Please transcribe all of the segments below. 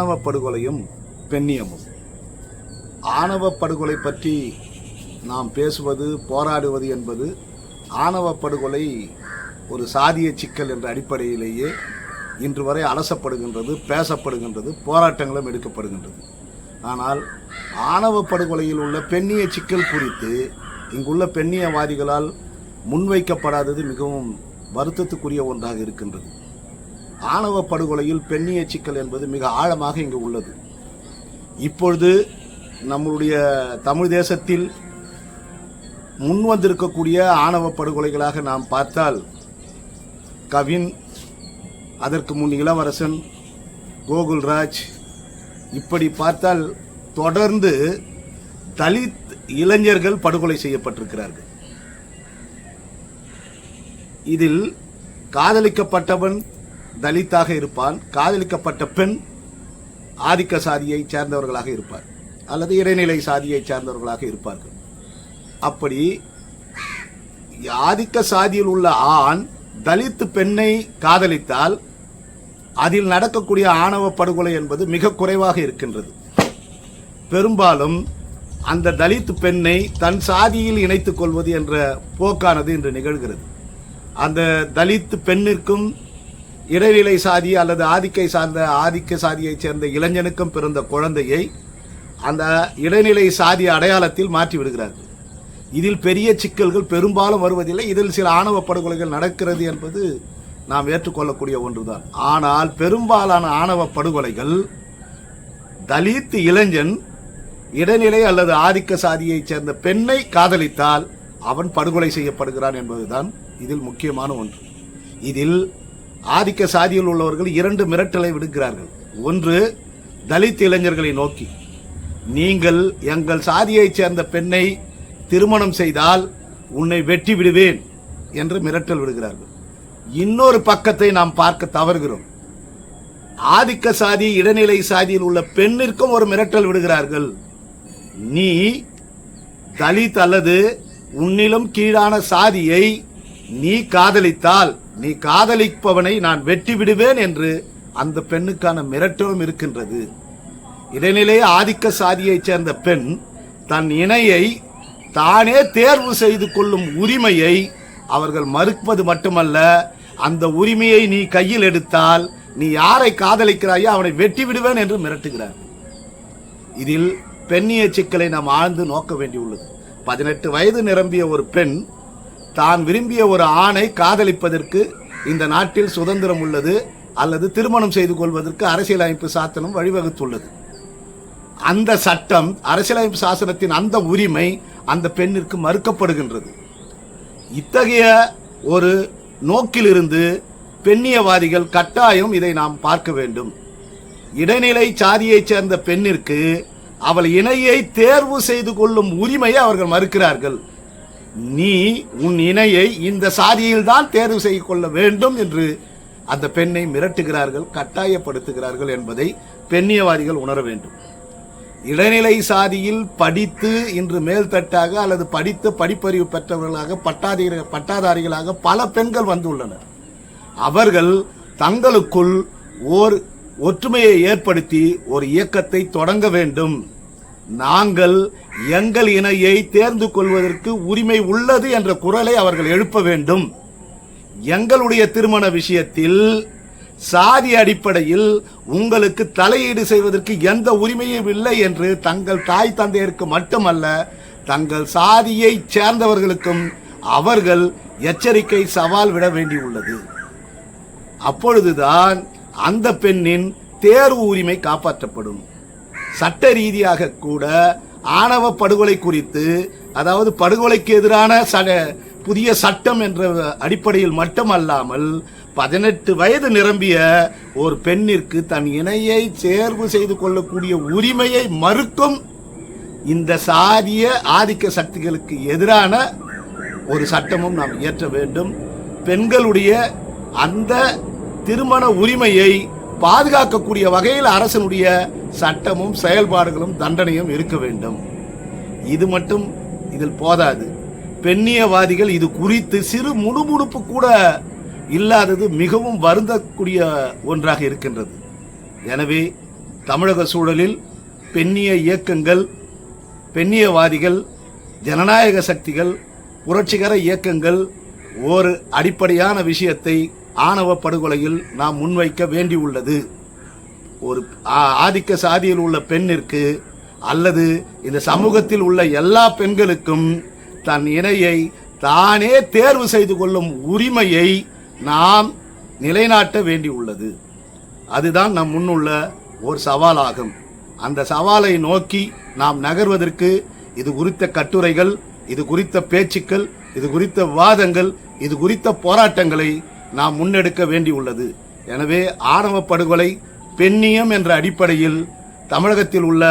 ஆணவ படுகொலையும் பெண்ணியமும். ஆணவ படுகொலை பற்றி நாம் பேசுவது போராடுவது என்பது ஆணவ படுகொலை ஒரு சாதிய சிக்கல் என்ற அடிப்படையிலேயே இன்று வரை அலசப்படுகின்றது பேசப்படுகின்றது போராட்டங்களும் எடுக்கப்படுகின்றது. ஆனால் ஆணவ படுகொலையில் உள்ள பெண்ணிய சிக்கல் குறித்து இங்குள்ள பெண்ணியவாதிகளால் முன்வைக்கப்படாதது மிகவும் வருத்தத்துக்குரிய ஒன்றாக இருக்கின்றது. ஆணவ படுகொலையில் பெண்ணிய சிக்கல் என்பது மிக ஆழமாக இங்கு உள்ளது. இப்பொழுது நம்முடைய தமிழ் தேசத்தில் முன் வந்திருக்கக்கூடிய ஆணவ படுகொலைகளாக நாம் பார்த்தால் கவின் அதற்கு முன் இளவரசன் கோகுல்ராஜ் இப்படி பார்த்தால் தொடர்ந்து தலித் இளைஞர்கள் படுகொலை செய்யப்பட்டிருக்கிறார்கள். இதில் காதலிக்கப்பட்டவன் தலித்தாக இருப்பான் காதலிக்கப்பட்ட பெண் ஆதிக்க சாதியை சேர்ந்தவர்களாக இருப்பார். அல்லது இடைநிலை சாதியை சேர்ந்தவர்களாக இருப்பார்கள். அப்படி ஆதிக்க சாதியில் உள்ள ஆண் தலித்து பெண்ணை காதலித்தால் அதில் நடக்கக்கூடிய ஆணவ படுகொலை என்பது மிக குறைவாக இருக்கின்றது. பெரும்பாலும் அந்த தலித் பெண்ணை தன் சாதியில் இணைத்துக் கொள்வது என்ற போக்கானது இன்று நிகழ்கிறது. அந்த தலித் பெண்ணிற்கும் இடைநிலை சாதி அல்லது ஆதிக்கை சார்ந்த ஆதிக்க சாதியைச் சேர்ந்த இளைஞனுக்கும் பிறந்த குழந்தையை அந்த இடைநிலை சாதி அடையாளத்தில் மாற்றி விடுகிறார்கள். இதில் பெரிய சிக்கல்கள் பெரும்பாலும் வருவதில்லை. இதில் சில ஆணவ படுகொலைகள் நடக்கிறது என்பது நாம் ஏற்றுக்கொள்ளக்கூடிய ஒன்றுதான். ஆனால் பெரும்பாலான ஆணவ படுகொலைகள் தலித் இளைஞன் இடைநிலை அல்லது ஆதிக்க சாதியைச் சேர்ந்த பெண்ணை காதலித்தால் அவன் படுகொலை செய்யப்படுகிறான் என்பதுதான் இதில் முக்கியமான ஒன்று. இதில் ஆதிக்க சாதியில் உள்ளவர்கள் இரண்டு மிரட்டலை விடுக்கிறார்கள். ஒன்று தலித் இளைஞர்களை நோக்கி. நீங்கள் எங்கள் சாதியைச் சேர்ந்த பெண்ணை திருமணம் செய்தால் உன்னை வெட்டி விடுவேன் என்று மிரட்டல் விடுகிறார்கள். இன்னொரு பக்கத்தை நாம் பார்க்க தவறுகிறோம். ஆதிக்க சாதி இடைநிலை சாதியில் உள்ள பெண்ணிற்கும் ஒரு மிரட்டல் விடுகிறார்கள். நீ தலித் அல்லது உன்னிலும் கீழான சாதியை நீ காதலித்தால் நீ காதலிப்பவனை நான் வெட்டி விடுவேன் என்று அந்த பெண்ணுக்கான மிரட்டலும் இருக்கின்றது. இடைநிலை ஆதிக்க சாதியைச் சேர்ந்த பெண் தன் இணையை தானே தேர்வு செய்து கொள்ளும் உரிமையை அவர்கள் மறுப்பது மட்டுமல்ல அந்த உரிமையை நீ கையில் எடுத்தால் நீ யாரை காதலிக்கிறாயோ அவனை வெட்டி விடுவேன் என்று மிரட்டுகிறார். இதில் பெண்ணிய சிக்கலை நாம் ஆழ்ந்து நோக்க வேண்டியுள்ளது. பதினெட்டு வயது நிரம்பிய ஒரு பெண் தான் விரும்பிய ஒரு ஆணை காதலிப்பதற்கு இந்த நாட்டில் சுதந்திரம் உள்ளது அல்லது திருமணம் செய்து கொள்வதற்கு அரசியலமைப்பு சாசனம் வழிவகுத்துள்ளது. அந்த சட்டம் அரசியலமைப்பு சாசனத்தின் அந்த உரிமை அந்த பெண்ணிற்கு மறுக்கப்படுகின்றது. இத்தகைய ஒரு நோக்கிலிருந்து பெண்ணியவாதிகள் கட்டாயம் இதை நாம் பார்க்க வேண்டும். இடைநிலை சாதியைச் சேர்ந்த பெண்ணிற்கு அவள் இணையை தேர்வு செய்து கொள்ளும் உரிமையை அவர்கள் மறுக்கிறார்கள். நீ உன் இணையை இந்த சாதியில்தான் தேர்வு செய்து கொள்ள வேண்டும் என்று அந்த பெண்ணை மிரட்டுகிறார்கள் கட்டாயப்படுத்துகிறார்கள் என்பதை பெண்ணியவாதிகள் உணர வேண்டும். இடைநிலை சாதியில் படித்து இன்று மேல்தட்டாக அல்லது படித்து படிப்பறிவு பெற்றவர்களாக பட்டாதிர பட்டாதாரிகளாக பல பெண்கள் வந்துள்ளனர். அவர்கள் தங்களுக்குள் ஓர் ஒற்றுமையை ஏற்படுத்தி ஒரு இயக்கத்தை தொடங்க வேண்டும். நாங்கள் எங்கள் இணையை தேர்ந்து கொள்வதற்கு உரிமை உள்ளது என்ற குரலை அவர்கள் எழுப்ப வேண்டும். எங்களுடைய திருமண விஷயத்தில் சாதி அடிப்படையில் உங்களுக்கு தலையீடு செய்வதற்கு எந்த உரிமையும் இல்லை என்று தங்கள் தாய் தந்தையருக்கு மட்டுமல்ல தங்கள் சாதியை சேர்ந்தவர்களுக்கும் அவர்கள் எச்சரிக்கை சவால் விட வேண்டியுள்ளது அப்பொழுதுதான் அந்த பெண்ணின் தேர்வு உரிமை காப்பாற்றப்படும். சட்ட ரீதியாக கூட ஆணவ படுகொலை குறித்து அதாவது படுகொலைக்கு எதிரான ச- புதிய சட்டம் என்ற அடிப்படையில் மட்டுமல்லாமல் பதினெட்டு வயது நிரம்பிய ஒரு பெண்ணிற்கு தன் இணையை தேர்வு செய்து கொள்ளக்கூடிய உரிமையை மறுக்கும் இந்த சாதிய ஆதிக்க சக்திகளுக்கு எதிரான ஒரு சட்டமும் நாம் இயற்ற வேண்டும். பெண்களுடைய அந்த திருமண உரிமையை பாதுகாக்கக்கூடிய வகையில் அரசனுடைய சட்டமும் செயல்பாடுகளும் தண்டனையும் இருக்க வேண்டும். இது மட்டும் இதில் போதாது. பெண்ணியவாதிகள் இது குறித்து சிறு முணுமுணுப்பு கூட இல்லாதது மிகவும் வருந்தக்கூடிய ஒன்றாக இருக்கின்றது. எனவே தமிழக சூழலில் பெண்ணிய இயக்கங்கள் பெண்ணியவாதிகள் ஜனநாயக சக்திகள் புரட்சிகர இயக்கங்கள் ஒரு அடிப்படையான விஷயத்தை ஆணவ படுகொலையில் நாம் முன்வைக்க வேண்டியுள்ளது. ஒரு ஆ- ஆதிக்க சாதியில் உள்ள பெண்ணிற்கு அல்லது இந்த சமூகத்தில் உள்ள எல்லா பெண்களுக்கும் தன் இணையை தானே தேர்வு செய்து கொள்ளும் உரிமையை நாம் நிலைநாட்ட வேண்டியுள்ளது. அதுதான் நம் முன்னுள்ள ஒரு சவாலாகும். அந்த சவாலை நோக்கி நாம் நகர்வதற்கு இது குறித்த கட்டுரைகள் இது குறித்த பேச்சுக்கள் இது குறித்த வாதங்கள் இது குறித்த போராட்டங்களை நாம் முன்னெடுக்க வேண்டியுள்ளது. எனவே ஆணவ படுகொலை பெண்ணியம் என்ற அடிப்படையில் தமிழகத்தில் உள்ள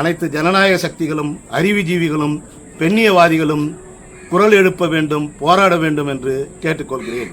அனைத்து ஜனநாயக சக்திகளும் அறிவுஜீவிகளும் பெண்ணியவாதிகளும் குரல் எழுப்ப வேண்டும் போராட வேண்டும் என்று கேட்டுக்கொள்கிறேன்.